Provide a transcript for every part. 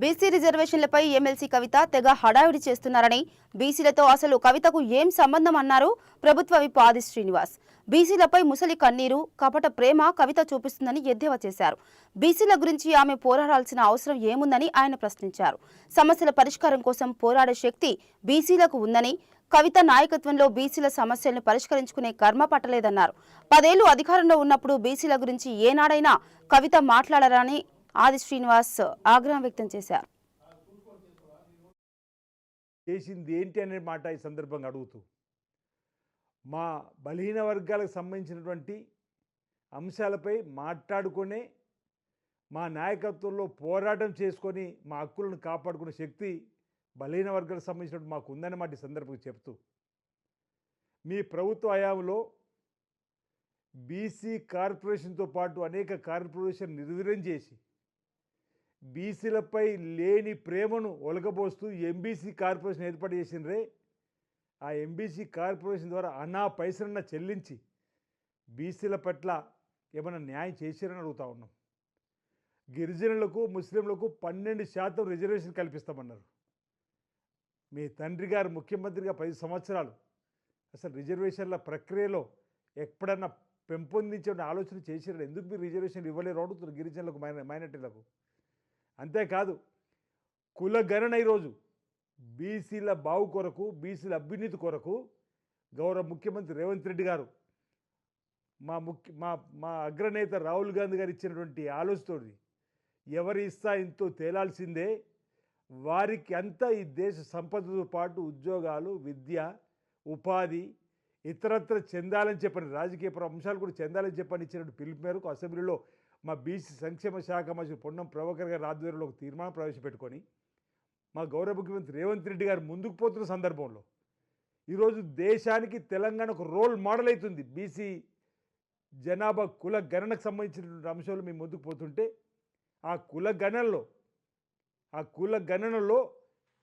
BC రిజర్వేషన్లపై MLC కవిత తెగ హడావిడి చేస్తున్నారని బీసీలతో అసలు కవితకు ఏం సంబంధం అన్నారు? ప్రభుత్వ విప్ ఆది శ్రీనివాస్. బీసీలపై ముసలి కన్నీరు కపట ప్రేమ కవిత చూపిస్తుందని ఎద్దేవా చేశారు. బీసీల గురించి ఆమె పోరాడాల్సిన అవసరం ఏముందని ఆయన ప్రశ్నించారు. సమస్యల పరిష్కారం కోసం పోరాడే శక్తి బీసీలకు ఉందని కవిత నాయకత్వంలో బీసీల సమస్యలను పరిష్కరించుకునే కర్మ పట్టలేదన్నారు. పదేళ్ళు అధికారంలో ఉన్నప్పుడు బీసీల గురించి ఏనాడైనా కవిత మాట్లాడరని ఆది శ్రీనివాస్ ఆగ్రహం వ్యక్తం చేశారు. చేసింది ఏంటి అనే మాట ఈ సందర్భంగా అడుగుతూ మా బలహీన వర్గాలకు సంబంధించినటువంటి అంశాలపై మాట్లాడుకునే మా నాయకత్వంలో పోరాటం చేసుకొని మా హక్కులను కాపాడుకునే శక్తి బలహీన వర్గాలకు సంబంధించినట్టు మాకు ఉందని మాట ఈ సందర్భంగా చెప్తూ మీ ప్రభుత్వ హయాంలో బీసీ కార్పొరేషన్తో పాటు అనేక కార్పొరేషన్ నిర్వీర్యం చేసి బీసీలపై లేని ప్రేమను ఒలగబోస్తూ ఎంబీసీ కార్పొరేషన్ ఏర్పాటు చేసినరే ఆ ఎంబీసీ కార్పొరేషన్ ద్వారా అనా పైసలన్న చెల్లించి బీసీల పట్ల ఏమైనా న్యాయం చేశారని అడుగుతా ఉన్నాం. గిరిజనులకు ముస్లింలకు పన్నెండు శాతం రిజర్వేషన్ కల్పిస్తామన్నారు. మీ తండ్రి గారు ముఖ్యమంత్రిగా పది సంవత్సరాలు అసలు రిజర్వేషన్ల ప్రక్రియలో ఎప్పుడన్నా పెంపొందించే ఆలోచన చేసినారు ఎందుకు మీరు రిజర్వేషన్ ఇవ్వలేరు? అడుగుతున్నారు గిరిజనులకు మైన మైనార్టీలకు. అంతేకాదు కుల గణన ఈరోజు బీసీల బావు కొరకు బీసీల అభ్యున్నతి కొరకు గౌరవ ముఖ్యమంత్రి రేవంత్ రెడ్డి గారు మా ముఖ్య మా మా అగ్రనేత రాహుల్ గాంధీ గారు ఇచ్చినటువంటి ఆలోచనతోటి ఎవరి ఇస్తా ఇంతో తేలాల్సిందే వారికి అంతా ఈ దేశ సంపదతో పాటు ఉద్యోగాలు విద్య ఉపాధి ఇతరత్ర చెందాలని చెప్పని రాజకీయ అంశాలు కూడా చెందాలని చెప్పని ఇచ్చినటువంటి పిలుపు మేరకు అసెంబ్లీలో మా బీసీ సంక్షేమ శాఖ మంత్రి పొన్నం ప్రభాకర్ గారి ఆధ్వర్యంలో ఒక తీర్మానం ప్రవేశపెట్టుకొని మా గౌరవ ముఖ్యమంత్రి రేవంత్ రెడ్డి గారు ముందుకు పోతున్న సందర్భంలో ఈరోజు దేశానికి తెలంగాణ ఒక రోల్ మోడల్ అవుతుంది. బీసీ జనాభా కుల గణనకు సంబంధించినటువంటి అంశాలు మేము ముందుకు పోతుంటే ఆ కుల గణనలో ఆ కుల గణనలో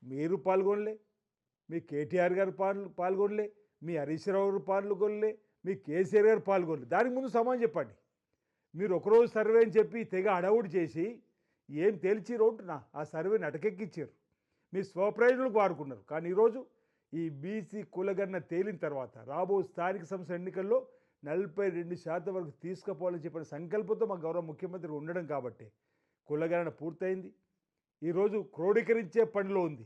మీరు పాల్గొనలే మీ కేటీఆర్ గారు పాల్ పాల్గొనలే మీ హరీష్ రావు గారు పాల్గొనలే మీ కేసీఆర్ గారు పాల్గొనలే. దానికి ముందు సమాధానం చెప్పండి. మీరు ఒకరోజు సర్వే అని చెప్పి తెగ అడవుడు చేసి ఏం తేల్చి నా ఆ సర్వేని అటకెక్కిచ్చారు మీ స్వప్రయోజనాలకు వాడుకున్నారు. కానీ ఈరోజు ఈ బీసీ కులగన్న తేలిన తర్వాత రాబో స్థానిక సంస్థ ఎన్నికల్లో నలభై రెండు శాతం వరకు తీసుకుపోవాలని చెప్పిన సంకల్పంతో మా గౌరవ ముఖ్యమంత్రి ఉండడం కాబట్టి కులగణన పూర్తయింది. ఈరోజు క్రోడీకరించే పనిలో ఉంది.